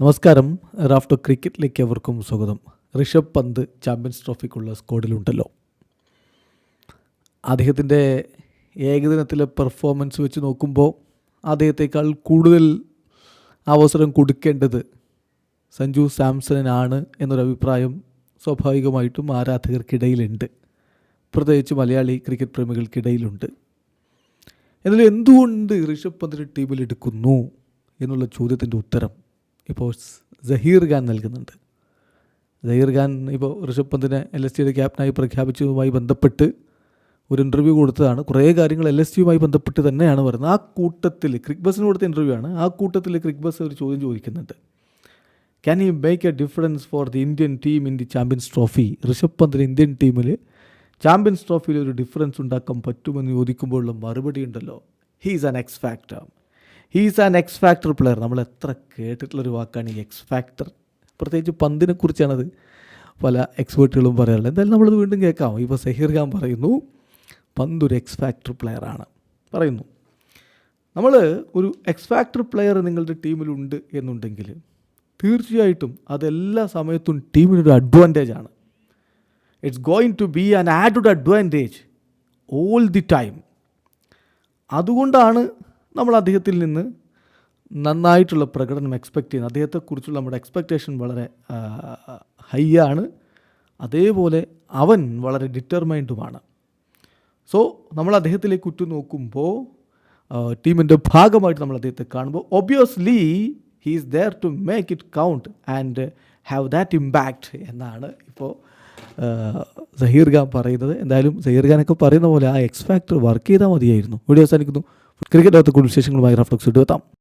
നമസ്കാരം. റാഫ്റ്റോ ക്രിക്കറ്റിലേക്ക് എവർക്കും സ്വാഗതം. ഋഷഭ് പന്ത് ചാമ്പ്യൻസ് ട്രോഫിക്കുള്ള സ്ക്വാഡിലുണ്ടല്ലോ അദ്ദേഹത്തിന്റെ ഏകദിനത്തിലെ പെർഫോമൻസ് വെച്ച് നോക്കുമ്പോൾ അദ്ദേഹത്തേക്കാൾ കൂടുതൽ അവസരം കൊടുക്കേണ്ടത് സഞ്ജു സാംസണിനാണ് എന്നൊരു അഭിപ്രായം സ്വാഭാവികമായിട്ടും ആരാധകർക്കിടയിലുണ്ട്. പ്രത്യേകിച്ച് മലയാളി ക്രിക്കറ്റ് പ്രേമികൾക്കിടയിലുണ്ട്. എന്നാലും എന്തുകൊണ്ട് ഋഷഭ് പന്തിനെ ടീമിൽ എടുക്കുന്നു എന്നുള്ള ചോദ്യത്തിന്റെ ഉത്തരം? ഇപ്പോൾ സഹീർ ഖാൻ നൽകുന്നുണ്ട്. സഹീർ ഖാൻ ഇപ്പോൾ ഋഷഭ് പന്തിനെ എൽ എസ് ടിയുടെ ക്യാപ്റ്റനായി പ്രഖ്യാപിച്ചതുമായി ബന്ധപ്പെട്ട് ഒരു ഇന്റർവ്യൂ കൊടുത്തതാണ്. കുറേ കാര്യങ്ങൾ എൽ എസ് ടിയുമായി ബന്ധപ്പെട്ട് തന്നെയാണ് പറയുന്നത്. ആ കൂട്ടത്തിൽ ക്രിക്ക് ബസ്സിന് കൊടുത്ത ഇന്റർവ്യൂ ആണ്. ആ കൂട്ടത്തിൽ ക്രിക്ക് ബസ് ഒരു ചോദ്യം ചോദിക്കുന്നുണ്ട്. Can you make a difference for the Indian team in the Champions Trophy Rishabh പന്തിന് Indian ടീമിൽ ചാമ്പ്യൻസ് ട്രോഫിയിൽ ഒരു ഡിഫറൻസ് ഉണ്ടാക്കാൻ പറ്റുമെന്ന് ചോദിക്കുമ്പോഴുള്ള മറുപടി ഉണ്ടല്ലോ. He's an X factor he's an X factor player നമ്മൾ എത്ര കേട്ടിട്ടുള്ളൊരു വാക്കാണ് ഈ എക്സ് ഫാക്ടർ പ്രത്യേകിച്ച് പന്തിനെ കുറിച്ചാണത് പല എക്സ്പേർട്ടുകളും പറയാറുള്ളത്. എന്തായാലും നമ്മളത് വീണ്ടും കേൾക്കാം. ഇപ്പോൾ സഹീർ ഖാൻ പറയുന്നു പന്ത് ഒരു എക്സ് ഫാക്ടർ പ്ലെയറാണ് പറയുന്നു. നമ്മൾ ഒരു എക്സ് ഫാക്ടർ പ്ലെയർ നിങ്ങളുടെ ടീമിലുണ്ട് എന്നുണ്ടെങ്കിൽ തീർച്ചയായിട്ടും അതെല്ലാ സമയത്തും ടീമിനൊരു അഡ്വാന്റേജ് ആണ്. It's going to be an added advantage all the time അതുകൊണ്ടാണ് നമ്മൾ അദ്ദേഹത്തിൽ നിന്ന് നന്നായിട്ടുള്ള പ്രകടനം എക്സ്പെക്റ്റ് ചെയ്യുന്നു. അദ്ദേഹത്തെക്കുറിച്ചുള്ള നമ്മുടെ എക്സ്പെക്റ്റേഷൻ വളരെ ഹൈ ആണ്. അതേപോലെ അവൻ വളരെ ഡിറ്റർമൈൻഡുമാണ് സോ നമ്മൾ അദ്ദേഹത്തിലേക്ക് ഉറ്റുനോക്കുമ്പോൾ ടീമിന്റെ ഭാഗമായിട്ട് നമ്മൾ അദ്ദേഹത്തെ കാണുമ്പോൾ obviously he is there to make it count and have that impact എന്നാണ് ഇപ്പോൾ സഹീർ ഖാൻ പറയുന്നത്. എന്തായാലും സഹീർ ഖാനൊക്കെ പറയുന്ന പോലെ ആ എക്സ് ഫാക്ടർ വർക്ക് ചെയ്താൽ മതിയായിരുന്നു. വീഡിയോ അവസാനിക്കുന്നു. ക്രിക്കറ്റ് അകത്ത് കൂടുതൽ വിശേഷങ്ങളുമായി റഫ്ലക്സ് എടുത്താം